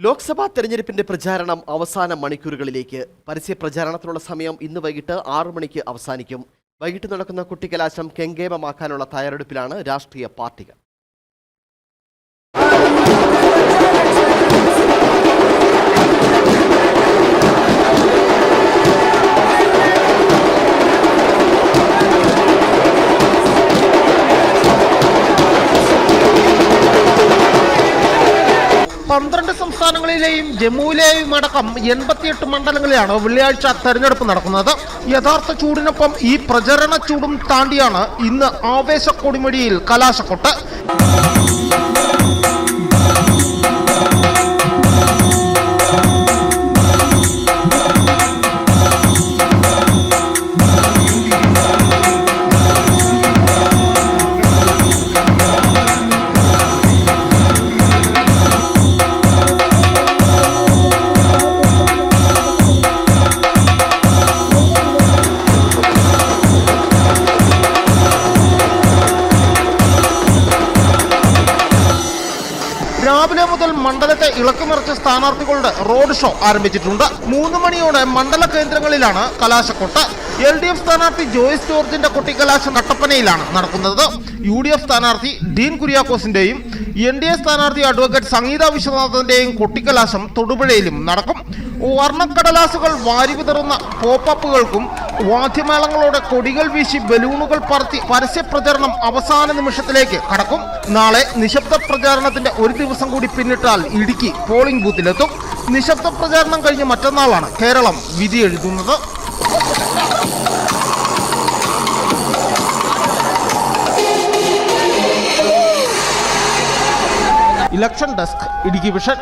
ലോക്സഭാ തെരഞ്ഞെടുപ്പിന്റെ പ്രചാരണം അവസാന മണിക്കൂറുകളിലേക്ക്. പരസ്യ പ്രചാരണത്തിനുള്ള സമയം ഇന്ന് വൈകിട്ട് ആറു മണിക്ക് അവസാനിക്കും. വൈകിട്ട് നടക്കുന്ന കുട്ടിക്കലാശം കെങ്കേമമാക്കാനുള്ള തയ്യാറെടുപ്പിലാണ് രാഷ്ട്രീയ പാർട്ടികൾ. പന്ത്രണ്ട് സംസ്ഥാനങ്ങളിലെയും ജമ്മുവിലെയും അടക്കം എൺപത്തിയെട്ട് മണ്ഡലങ്ങളിലാണ് വെള്ളിയാഴ്ച തെരഞ്ഞെടുപ്പ് നടക്കുന്നത്. യഥാർത്ഥ ചൂടിനൊപ്പം ഈ പ്രചരണ ചൂടും താണ്ടിയാണ് ഇന്ന് ആവേശ കൊടിമടിയിൽ കലാശക്കൊട്ട്. രാവിലെ മുതൽ മണ്ഡലത്തെ ഇളക്കുമറിച്ച സ്ഥാനാർത്ഥികളുടെ റോഡ് ഷോ ആരംഭിച്ചിട്ടുണ്ട്. മൂന്ന് മണിയോടെ മണ്ഡല കേന്ദ്രങ്ങളിലാണ് കലാശക്കൊട്ട്. എൽ ഡി എഫ് സ്ഥാനാർത്ഥി ജോയിസ് ജോർജിന്റെ കൊട്ടിക്കലാശം കട്ടപ്പനയിലാണ് നടക്കുന്നത്. യു ഡി എഫ് സ്ഥാനാർത്ഥി ഡീൻ കുര്യാക്കോസിന്റെയും എൻ ഡി എ സ്ഥാനാർത്ഥി അഡ്വക്കേറ്റ് സംഗീത വിശ്വനാഥന്റെയും കൊട്ടിക്കലാശം തൊടുപുഴയിലും നടക്കും. വർണക്കടലാസുകൾ വാരി വിതറുന്ന പോപ്പപ്പുകൾക്കും വാദ്യമേളങ്ങളോടെ കൊടികൾ വീശി ബലൂണുകൾ പറത്തി പരസ്യ പ്രചരണം അവസാന നിമിഷത്തിലേക്ക് കടക്കും. നാളെ നിശബ്ദ പ്രചാരണത്തിന്റെ ഒരു ദിവസം കൂടി പിന്നിട്ടാൽ ഇടുക്കി പോളിംഗ് ബൂത്തിലെത്തും. നിശബ്ദ പ്രചാരണം കഴിഞ്ഞ് മറ്റന്നാളാണ് കേരളം വിധി എഴുതുന്നത്. Election desk Idukki vision.